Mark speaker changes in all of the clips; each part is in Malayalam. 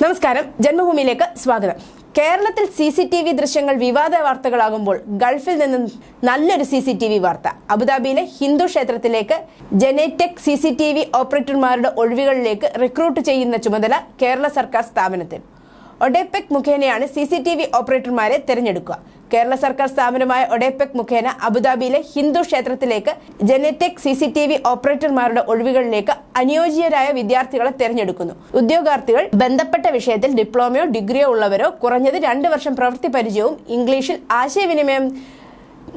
Speaker 1: നമസ്കാരം. ജന്മഭൂമിയിലേക്ക് സ്വാഗതം. കേരളത്തിൽ സി സി ടി വി ദൃശ്യങ്ങൾ വിവാദ വാർത്തകളാകുമ്പോൾ ഗൾഫിൽ നിന്നും നല്ലൊരു സി സി ടി വി വാർത്ത. അബുദാബിയിലെ ഹിന്ദു ക്ഷേത്രത്തിലേക്ക് ജനേറ്റെക് സി സി ടി വി ഓപ്പറേറ്റർമാരുടെ ഒഴിവുകളിലേക്ക് റിക്രൂട്ട് ചെയ്യുന്ന ചുമതല കേരള സർക്കാർ സ്ഥാപനത്തിന് ഒഡെപെക് മുഖേനയാണ് സി സി ടി വി ഓപ്പറേറ്റർമാരെ തിരഞ്ഞെടുക്കുക. കേരള സർക്കാർ സ്ഥാപനമായ ഒഡേപെക് മുഖേന അബുദാബിയിലെ ഹിന്ദു ക്ഷേത്രത്തിലേക്ക് Genetec C C T V ഓപ്പറേറ്റർമാരുടെ ഒഴിവുകളിലേക്ക് അനുയോജ്യരായ വിദ്യാർത്ഥികളെ തിരഞ്ഞെടുക്കുന്നു. ഉദ്യോഗാർത്ഥികൾ ബന്ധപ്പെട്ട വിഷയത്തിൽ ഡിപ്ലോമയോ ഡിഗ്രിയോ ഉള്ളവരോ കുറഞ്ഞത് രണ്ട് വർഷം പ്രവൃത്തി പരിചയവും ഇംഗ്ലീഷിൽ ആശയവിനിമയം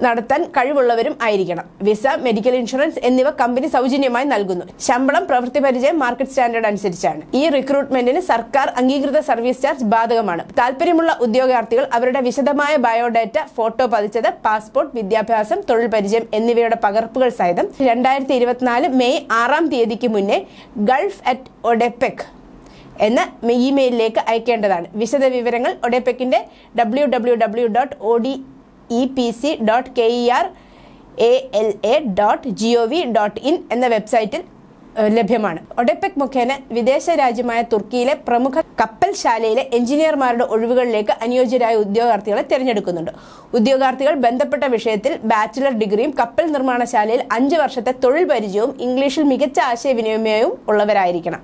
Speaker 1: നടത്താൻ കഴിവുള്ളവരും ആയിരിക്കണം. വിസ മെഡിക്കൽ ഇൻഷുറൻസ് എന്നിവ കമ്പനി സൗജന്യമായി നൽകുന്നു. ശമ്പളം പ്രവൃത്തി പരിചയം മാർക്കറ്റ് സ്റ്റാൻഡേർഡ് അനുസരിച്ചാണ്. ഈ റിക്രൂട്ട്മെന്റിന് സർക്കാർ അംഗീകൃത സർവീസ് ചാർജ് ബാധകമാണ്. താല്പര്യമുള്ള ഉദ്യോഗാർത്ഥികൾ അവരുടെ വിശദമായ ബയോഡാറ്റ ഫോട്ടോ പതിച്ചത് പാസ്പോർട്ട് വിദ്യാഭ്യാസം തൊഴിൽ പരിചയം എന്നിവയുടെ പകർപ്പുകൾ സഹിതം രണ്ടായിരത്തി ഇരുപത്തിനാല് മെയ് ആറാം തീയതിക്ക് മുന്നേ ഗൾഫ് അറ്റ് ഒഡെപെക് എന്ന ഇമെയിലിലേക്ക് അയക്കേണ്ടതാണ്. വിശദ വിവരങ്ങൾ ഒഡെപെക്കിന്റെ W W W dot O D E P C dot K E R A L A dot G O V dot in എന്ന വെബ്സൈറ്റിൽ ലഭ്യമാണ്. ഒഡെപെക് മുഖേന വിദേശ രാജ്യമായ തുർക്കിയിലെ പ്രമുഖ കപ്പൽശാലയിലെ എഞ്ചിനീയർമാരുടെ ഒഴിവുകളിലേക്ക് അനുയോജ്യരായ ഉദ്യോഗാർത്ഥികളെ തിരഞ്ഞെടുക്കുന്നുണ്ട്. ഉദ്യോഗാർത്ഥികൾ ബന്ധപ്പെട്ട വിഷയത്തിൽ ബാച്ചിലർ ഡിഗ്രിയും കപ്പൽ നിർമ്മാണശാലയിൽ അഞ്ച് വർഷത്തെ തൊഴിൽ പരിചയവും ഇംഗ്ലീഷിൽ മികച്ച ആശയവിനിമയവും ഉള്ളവരായിരിക്കണം.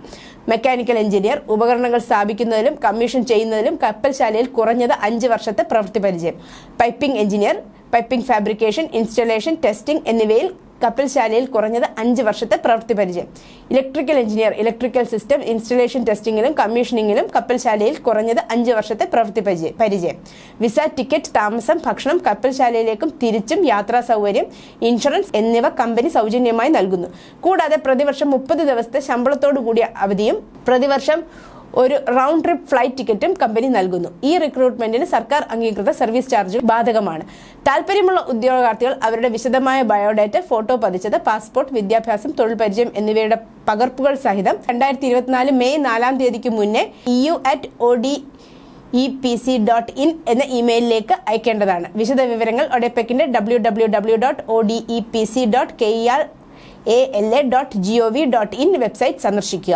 Speaker 1: മെക്കാനിക്കൽ എഞ്ചിനീയർ ഉപകരണങ്ങൾ സ്ഥാപിക്കുന്നതിലും കമ്മീഷൻ ചെയ്യുന്നതിലും കപ്പൽശാലയിൽ കുറഞ്ഞത് അഞ്ച് വർഷത്തെ പ്രവൃത്തി പരിചയം. Piping engineer piping fabrication installation testing എന്നിവയിൽ കപ്പൽശാലയിൽ കുറഞ്ഞത് അഞ്ച് വർഷത്തെ പ്രവൃത്തി പരിചയം. Electrical engineer electrical system installation ടെസ്റ്റിംഗിലും കമ്മീഷനിങ്ങിലും കപ്പൽശാലയിൽ കുറഞ്ഞത് അഞ്ച് വർഷത്തെ പ്രവൃത്തി പരിചയം പരിചയം. വിസ ടിക്കറ്റ് താമസം ഭക്ഷണം കപ്പൽശാലയിലേക്കും തിരിച്ചും യാത്രാ സൗകര്യം ഇൻഷുറൻസ് എന്നിവ കമ്പനി സൗജന്യമായി നൽകുന്നു. കൂടാതെ പ്രതിവർഷം മുപ്പത് ദിവസത്തെ ശമ്പളത്തോടു കൂടിയ അവധിയും പ്രതിവർഷം ഒരു റൗണ്ട് ട്രിപ്പ് ഫ്ലൈറ്റ് ടിക്കറ്റും കമ്പനി നൽകുന്നു. ഈ റിക്രൂട്ട്മെന്റിന് സർക്കാർ അംഗീകൃത സർവീസ് ചാർജ് ബാധകമാണ്. താല്പര്യമുള്ള ഉദ്യോഗാർത്ഥികൾ അവരുടെ വിശദമായ ബയോഡാറ്റ ഫോട്ടോ പതിച്ചത് പാസ്പോർട്ട് വിദ്യാഭ്യാസം തൊഴിൽ പരിചയം എന്നിവയുടെ പകർപ്പുകൾ സഹിതം രണ്ടായിരത്തി ഇരുപത്തിനാല് മെയ് നാലാം തീയതിക്ക് മുന്നേ E U at O D E P C dot in എന്ന ഇമെയിലിലേക്ക് അയക്കേണ്ടതാണ്. വിശദ വിവരങ്ങൾ ഒഡെപെക്കിന്റെ W W W dot O D E P C dot K E R A L A dot G O V dot in website സന്ദർശിക്കുക.